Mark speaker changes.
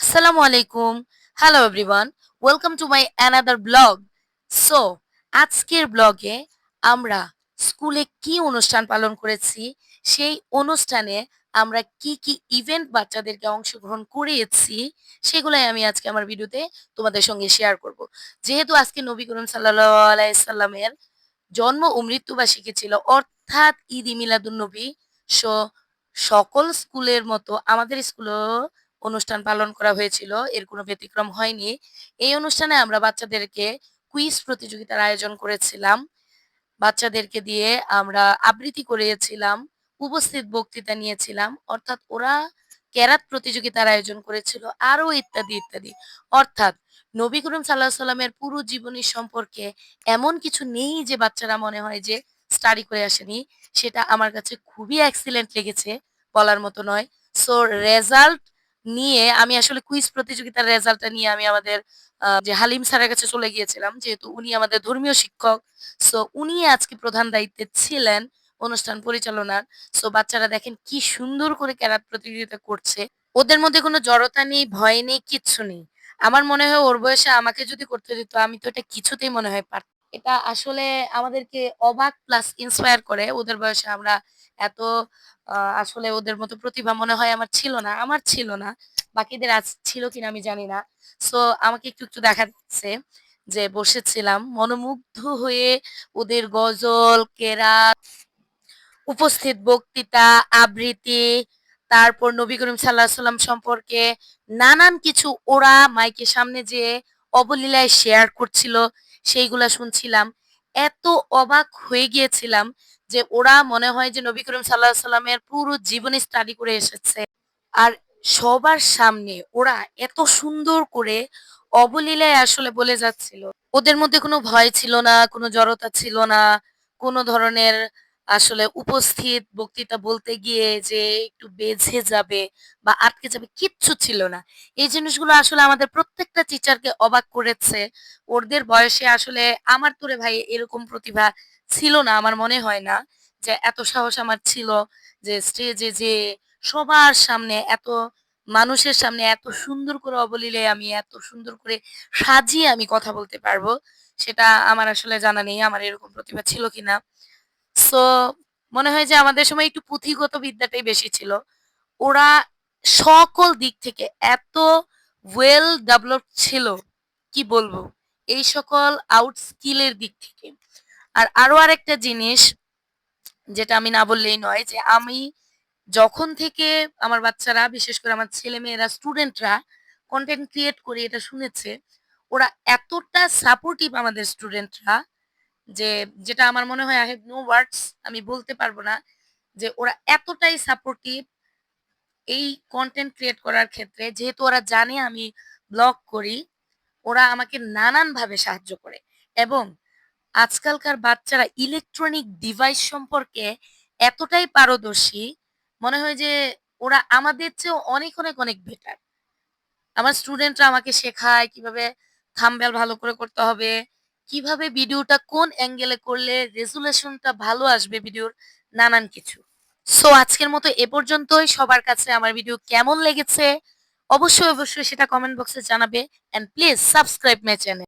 Speaker 1: আসসালামু আলাইকুম। Hello everyone welcome to my another blog so আজকের ব্লগে আমরা স্কুলে কি অনুষ্ঠান পালন করেছি, সেই অনুষ্ঠানে আমরা কি কি ইভেন্ট বাচ্চাদেরকে অংশগ্রহণ করিয়েছি, সেগুলাই আমি আজকে আমার ভিডিওতে তোমাদের সঙ্গে শেয়ার করব। যেহেতু আজকে নবী করিম সাল্লাল্লাহু আলাইহি সাল্লামের জন্ম ও মৃত্যুবার্ষিকী ছিল, অর্থাৎ ঈদ ই মিলাদুন্নবী সো সকল স্কুলের মতো আমাদের স্কুলেও অনুষ্ঠান পালন করা হয়েছিল, এর কোনো ব্যতিক্রম হয়নি। এই অনুষ্ঠানে আমরা বাচ্চাদেরকে কুইজ প্রতিযোগিতার আয়োজন করেছিলাম। বাচ্চাদেরকে দিয়ে আমরা আবৃত্তি করিয়েছিলাম, উপস্থিত বক্তৃতা নিয়েছিলাম, অর্থাৎ ওরা ক্যারাত প্রতিযোগিতার আয়োজন করেছিল আরও ইত্যাদি ইত্যাদি। অর্থাৎ নবী করিম সাল্লাহ সাল্লামের পুরো জীবনী সম্পর্কে এমন কিছু নেই যে বাচ্চারা মনে হয় যে স্টাডি করে আসেনি, সেটা আমার কাছে খুবই এক্সিলেন্ট লেগেছে বলার মতো নয়। সো রেজাল্ট নিয়ে আমি আসলে কুইজ প্রতিযোগিতার রেজাল্টটা নিয়ে আমি আমাদের যে হালিম স্যারের কাছে চলে গিয়েছিলাম, যেহেতু উনি আমাদের ধর্মীয় শিক্ষক সো উনি আজকে প্রধান দায়িত্বে ছিলেন অনুষ্ঠান পরিচালনার সো বাচ্চারা দেখেন কি সুন্দর করে ক্যারাত প্রতিযোগিতা করছে। ওদের মধ্যে কোনো জড়তা নেই, ভয় নেই, কিচ্ছু নেই। আমার মনে হয় ওর বয়সে আমাকে যদি করতে দিত, আমি তো এটা কিছুতেই মনে হয় পারতাম এটা আসলে আমাদেরকে অবাক প্লাস ইন্সপায়ার করে। ওদের বয়সে আমরা এত আসলে ওদের মতো প্রতিভা মনে হয় আমার ছিল না। আমার ছিল না। বাকিদের আজ ছিল কিনা আমি জানি না। সো আমাকে একটু একটু দেখাচ্ছে যে বসেছিলাম। মনোমুগ্ধ হয়ে ওদের গজল কেরাত উপস্থিত বক্তৃতা, আবৃত্তি, তারপর নবী করিম সাল্লাহ সাল্লাম সম্পর্কে নানান কিছু ওরা মাইকের সামনে যে অবলীলায় শেয়ার করছিল, সেইগুলা শুনছিলাম। এত অবাক হয়ে গিয়েছিলাম যে ওরা মনে হয় যে নবী করিম সাল্লাহ সাল্লামের পুরো জীবনী স্টাডি করে এসেছে। আর সবার সামনে ওরা এত সুন্দর করে অবলীলায় আসলে বলে যাচ্ছিল। ওদের মধ্যে কোনো ভয় ছিল না, কোনো জড়তা ছিল না, কোনো ধরনের আসলে উপস্থিত বক্তৃতা বলতে গিয়ে যে একটু বেঝে যাবে বা আটকে যাবে কিচ্ছু ছিল না। এই জিনিসগুলো আসলে আমাদের প্রত্যেকটা টিচারকে অবাক করেছে। ওদের বয়সে আসলে আমার তোরে ভাই এরকম প্রতিভা ছিল না, আমার মনে হয় না যে এত সাহস আমার ছিল যে স্টেজে যে সবার সামনে, এত মানুষের সামনে এত সুন্দর করে অবলীলে আমি, এত সুন্দর করে সাজিয়ে আমি কথা বলতে পারব, সেটা আমার আসলে জানা নেই, আমার এরকম প্রতিভা ছিল কিনা। সো মনে হয় যে আমাদের সময় একটু পুঁথিগত বিদ্যাটাই বেশি ছিল। ওরা সকল দিক থেকে এত ওয়েল ডেভেলপ ছিল, কি বলব? এই সকল আউট স্কিলের দিক থেকে। আর আরও আরেকটা জিনিস, যেটা আমি না বললেই নয়, যে আমি যখন থেকে আমার বাচ্চারা, বিশেষ করে আমার ছেলে মেয়েরা স্টুডেন্টরা কন্টেন্ট ক্রিয়েট করে এটা শুনেছে, ওরা এতটা সাপোর্টিভ আমাদের স্টুডেন্টরা যে যেটা আমার মনে হয় আই হ্যাভ নো ওয়ার্ডস আমি বলতে পারব না, যে ওরা এতটাই সাপোর্টিভ এই কন্টেন্ট ক্রিয়েট করার ক্ষেত্রে, যেহেতু ওরা জানে আমি ব্লগ করি, ওরা আমাকে নানান ভাবে সাহায্য করে। এবং আজকালকার বাচ্চারা ইলেকট্রনিক ডিভাইস সম্পর্কে এতটাই পারদর্শী, মনে হয় যে ওরা আমাদের চেয়েও অনেক অনেক অনেক বেটার আমার স্টুডেন্টরা আমাকে শেখায় কীভাবে থাম্বেল ভালো করে করতে হবে কীভাবে ভিডিওটা কোন অ্যাঙ্গেলে করলে রেজুলেশনটা ভালো আসবে ভিডিওর নানান কিছু। সো, আজকের মতো এ পর্যন্তই। সবার কাছে আমার ভিডিও কেমন লেগেছে? অবশ্যই অবশ্যই সেটা কমেন্ট বক্সে জানাবে। And please subscribe my channel